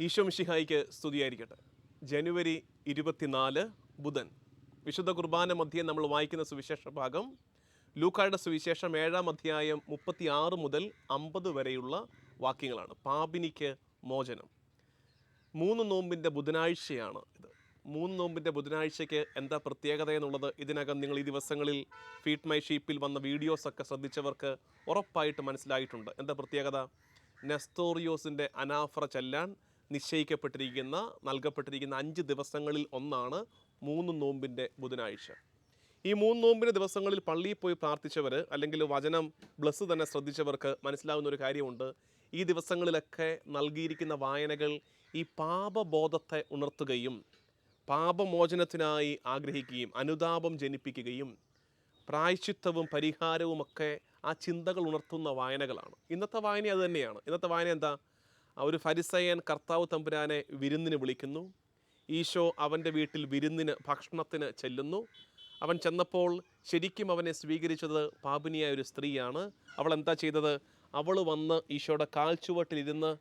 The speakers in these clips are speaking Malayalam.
ഈശോ മിഷിഹായിക്ക് സ്തുതിയായിരിക്കട്ടെ. ജനുവരി ഇരുപത്തിനാല് ബുധൻ. വിശുദ്ധ കുർബാന മധ്യേ നമ്മൾ വായിക്കുന്ന സുവിശേഷ ഭാഗം ലൂക്കായുടെ സുവിശേഷം ഏഴാം അധ്യായം മുപ്പത്തി ആറ് മുതൽ അമ്പത് വരെയുള്ള വാക്യങ്ങളാണ്. പാപിനിക്ക് മോചനം. മൂന്ന് നോമ്പിന്റെ ബുധനാഴ്ചയാണ് ഇത്. മൂന്ന് നോമ്പിന്റെ ബുധനാഴ്ചയ്ക്ക് എന്താ പ്രത്യേകത എന്നുള്ളത് ഇതിനകം നിങ്ങൾ ഈ ദിവസങ്ങളിൽ ഫീഡ് മൈ ഷീപ്പിൽ വന്ന വീഡിയോസൊക്കെ ശ്രദ്ധിച്ചവർക്ക് ഉറപ്പായിട്ട് മനസ്സിലായിട്ടുണ്ട്. എന്താ പ്രത്യേകത? നെസ്തോറിയോസിന്റെ അനാഫ്ര ചെല്ലാൻ നിശ്ചയിക്കപ്പെട്ടിരിക്കുന്ന നൽകപ്പെട്ടിരിക്കുന്ന അഞ്ച് ദിവസങ്ങളിൽ ഒന്നാണ് മൂന്ന് നോമ്പിന്റെ ബുധനാഴ്ച. ഈ മൂന്ന് നോമ്പിന്റെ ദിവസങ്ങളിൽ പള്ളിയിൽ പോയി പ്രാർത്ഥിച്ചവർ അല്ലെങ്കിൽ വചനം ബ്ലസ് തന്നെ ശ്രദ്ധിച്ചവർക്ക് മനസ്സിലാവുന്ന ഒരു കാര്യമുണ്ട്. ഈ ദിവസങ്ങളിലൊക്കെ നൽകിയിരിക്കുന്ന വായനകൾ ഈ പാപബോധത്തെ ഉണർത്തുകയും പാപമോചനത്തിനായി ആഗ്രഹിക്കുകയും അനുതാപം ജനിപ്പിക്കുകയും പ്രായശ്ചിത്തവും പരിഹാരവുമൊക്കെ ആ ചിന്തകൾ ഉണർത്തുന്ന വായനകളാണ്. ഇന്നത്തെ വായന അത് തന്നെയാണ്. ഇന്നത്തെ വായന എന്താ? ഒരു ഫരിസയൻ കർത്താവ് തമ്പുരാനെ വിരുന്നിന് വിളിക്കുന്നു. ഈശോ അവന്റെ വീട്ടിൽ വിരുന്നിന് ഭക്ഷണത്തിന് ചെല്ലുന്നു. അവൻ ചെന്നപ്പോൾ ശരിക്കും അവനെ സ്വീകരിച്ചത് പാപിനിയായ ഒരു സ്ത്രീയാണ്. അവൾ എന്താ ചെയ്തത്? അവൾ വന്ന് ഈശോയുടെ കാൽച്ചുവട്ടിലിരുന്ന്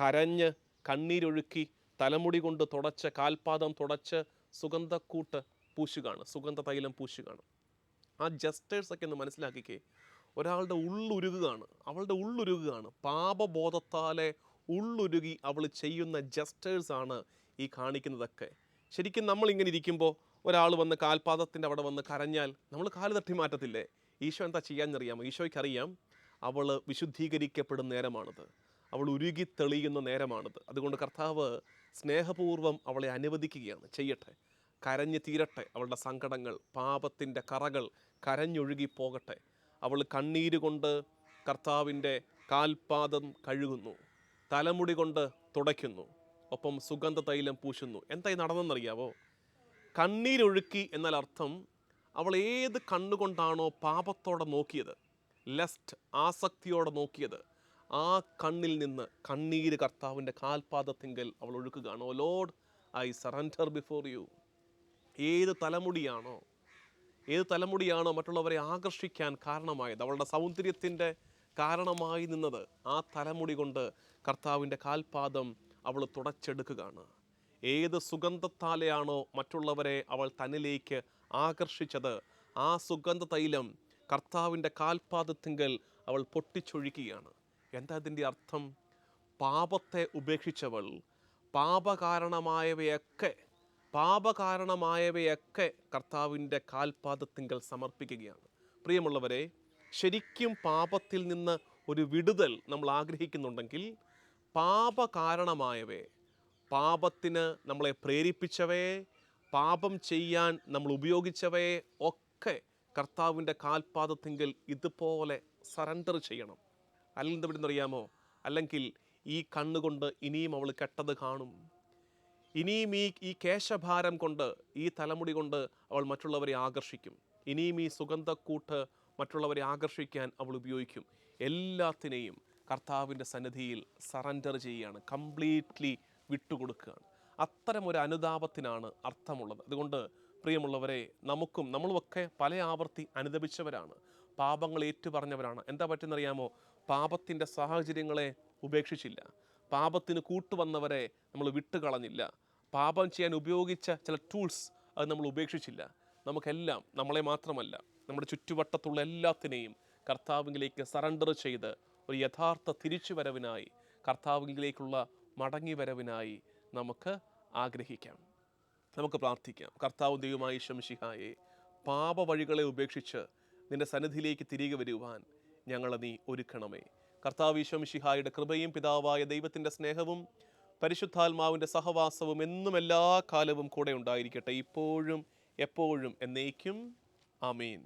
കരഞ്ഞ് കണ്ണീരൊഴുക്കി തലമുടി കൊണ്ട് തുടച്ച് കാൽപാദം തുടച്ച് സുഗന്ധക്കൂട്ട് പൂശുകയാണ്. സുഗന്ധ തൈലം പൂശുകയാണ്. ആ ജസ്റ്റേഴ്സ് ഒക്കെ ഒന്ന് മനസ്സിലാക്കിക്കേ. ഒരാളുടെ ഉള്ളുരുകുകയാണ്. അവളുടെ ഉള്ളുരുകുകയാണ്. പാപബോധത്താലെ ഉള്ളുരുകി അവൾ ചെയ്യുന്ന ജസ്റ്റേഴ്സാണ് ഈ കാണിക്കുന്നതൊക്കെ. ശരിക്കും നമ്മൾ ഇങ്ങനെ ഇരിക്കുമ്പോൾ ഒരാൾ വന്ന് കാൽപാദത്തിന്റെ അവിടെ വന്ന് കരഞ്ഞാൽ നമ്മൾ കാൽ തട്ടി മാറ്റത്തില്ലേ? ഈശോ എന്താ ചെയ്യാന്നറിയാമോ? ഈശോയ്ക്കറിയാം അവൾ വിശുദ്ധീകരിക്കപ്പെടുന്ന നേരമാണിത്. അവൾ ഉരുകി തെളിയുന്ന നേരമാണിത്. അതുകൊണ്ട് കർത്താവ് സ്നേഹപൂർവം അവളെ അനുവദിക്കുകയാണ്. ചെയ്യട്ടെ. കരഞ്ഞു തീരട്ടെ. അവളുടെ സങ്കടങ്ങൾ പാപത്തിന്റെ കറകൾ കരഞ്ഞൊഴുകി പോകട്ടെ. അവൾ കണ്ണീര് കൊണ്ട് കർത്താവിന്റെ കാൽപാദം കഴുകുന്നു. തലമുടി കൊണ്ട് തുടയ്ക്കുന്നു. ഒപ്പം സുഗന്ധ തൈലം പൂശുന്നു. എന്തായി നടന്നെന്നറിയാവോ? കണ്ണീരൊഴുക്കി എന്നാൽ അർത്ഥം അവൾ ഏത് കണ്ണുകൊണ്ടാണോ പാപത്തോടെ നോക്കിയത്? ലസ്റ്റ് ആസക്തിയോടെ നോക്കിയത്. ആ കണ്ണിൽ നിന്ന് കണ്ണീര് കർത്താവിന്റെ കാൽപാദത്തിങ്കൽ അവൾ ഒഴുക്കുകയാണ്. ഓ lord I surrender before you ഏത് തലമുടിയാണോ ഏത് തലമുടിയാണോ മറ്റുള്ളവരെ ആകർഷിക്കാൻ കാരണമായത്? അവളുടെ സൗന്ദര്യത്തിന്റെ കാരണമായി നിന്നത് ആ തലമുടി കൊണ്ട് കർത്താവിന്റെ കാൽപാദം അവൾ തുടച്ചെടുക്കുകയാണ്. ഏത് സുഗന്ധത്താലെയാണോ മറ്റുള്ളവരെ അവൾ തന്നിലേക്ക് ആകർഷിച്ചത് ആ സുഗന്ധ തൈലം കർത്താവിന്റെ കാൽപാദത്തിങ്കൽ അവൾ പൊട്ടിച്ചൊഴിക്കുകയാണ് എന്താ അതിന്റെ അർത്ഥം? പാപത്തെ ഉപേക്ഷിച്ചവൾ പാപകാരണമായവയൊക്കെ പാപകാരണമായവയൊക്കെ കർത്താവിന്റെ കാൽപാദത്തിങ്കൽ സമർപ്പിക്കുകയാണ്. പ്രിയമുള്ളവരെ ശരിക്കും പാപത്തിൽ നിന്ന് ഒരു വിടുതൽ നമ്മൾ ആഗ്രഹിക്കുന്നുണ്ടെങ്കിൽ പാപകാരണമായവയെ പാപത്തിന് നമ്മളെ പ്രേരിപ്പിച്ചവയെ പാപം ചെയ്യാൻ നമ്മൾ ഉപയോഗിച്ചവയെ ഒക്കെ കർത്താവിന്റെ കാൽപാദത്തിങ്കിൽ ഇതുപോലെ സറണ്ടർ ചെയ്യണം. അല്ലെങ്കിൽ അറിയാമോ? അല്ലെങ്കിൽ ഈ കണ്ണുകൊണ്ട് ഇനിയും അവൾ കെട്ടത് കാണും. ഇനിയും ഈ ഈ കേശഭാരം കൊണ്ട് ഈ തലമുടി കൊണ്ട് അവൾ മറ്റുള്ളവരെ ആകർഷിക്കും. ഇനിയും ഈ സുഗന്ധക്കൂട്ട് മറ്റുള്ളവരെ ആകർഷിക്കാൻ അവൾ ഉപയോഗിക്കും. എല്ലാത്തിനെയും കർത്താവിന്റെ സന്നിധിയിൽ സറണ്ടർ ചെയ്യുകയാണ്. കംപ്ലീറ്റ്ലി വിട്ടുകൊടുക്കുകയാണ്. അത്തരം ഒരു അനുതാപത്തിനാണ് അർത്ഥമുള്ളത്. അതുകൊണ്ട് പ്രിയമുള്ളവരെ നമുക്കും നമ്മളുമൊക്കെ പല ആവർത്തി അനുദപിച്ചവരാണ്. പാപങ്ങൾ ഏറ്റുപറഞ്ഞവരാണ്. എന്താ പറ്റുന്നറിയാമോ? പാപത്തിന്റെ സാഹചര്യങ്ങളെ ഉപേക്ഷിച്ചില്ല. പാപത്തിന് കൂട്ടുവന്നവരെ നമ്മൾ വിട്ടുകളഞ്ഞില്ല. പാപം ചെയ്യാൻ ഉപയോഗിച്ച ചില ടൂൾസ് അത് നമ്മൾ ഉപേക്ഷിച്ചില്ല. നമുക്കെല്ലാം നമ്മളെ മാത്രമല്ല നമ്മുടെ ചുറ്റുവട്ടത്തുള്ള എല്ലാത്തിനെയും കർത്താവിലേക്ക് സറണ്ടർ ചെയ്ത് ഒരു യഥാർത്ഥ തിരിച്ചുവരവിനായി കർത്താവിലേക്കുള്ള മടങ്ങിവരവിനായി നമുക്ക് ആഗ്രഹിക്കാം. നമുക്ക് പ്രാർത്ഥിക്കാം. കർത്താവ് ദൈവമായി ശംഷിഹായെ പാപവഴികളെ ഉപേക്ഷിച്ച് നിന്റെ സന്നിധിയിലേക്ക് തിരികെ വരുവാൻ ഞങ്ങളെ നീ ഒരുക്കണമേ. കർത്താവ് ശംഷിഹായുടെ കൃപയും പിതാവായ ദൈവത്തിന്റെ സ്നേഹവും പരിശുദ്ധാത്മാവിന്റെ സഹവാസവും എന്നും എല്ലാ കാലവും കൂടെ ഉണ്ടായിരിക്കട്ടെ. ഇപ്പോഴും എപ്പോഴും എന്നേക്കും ആമീൻ.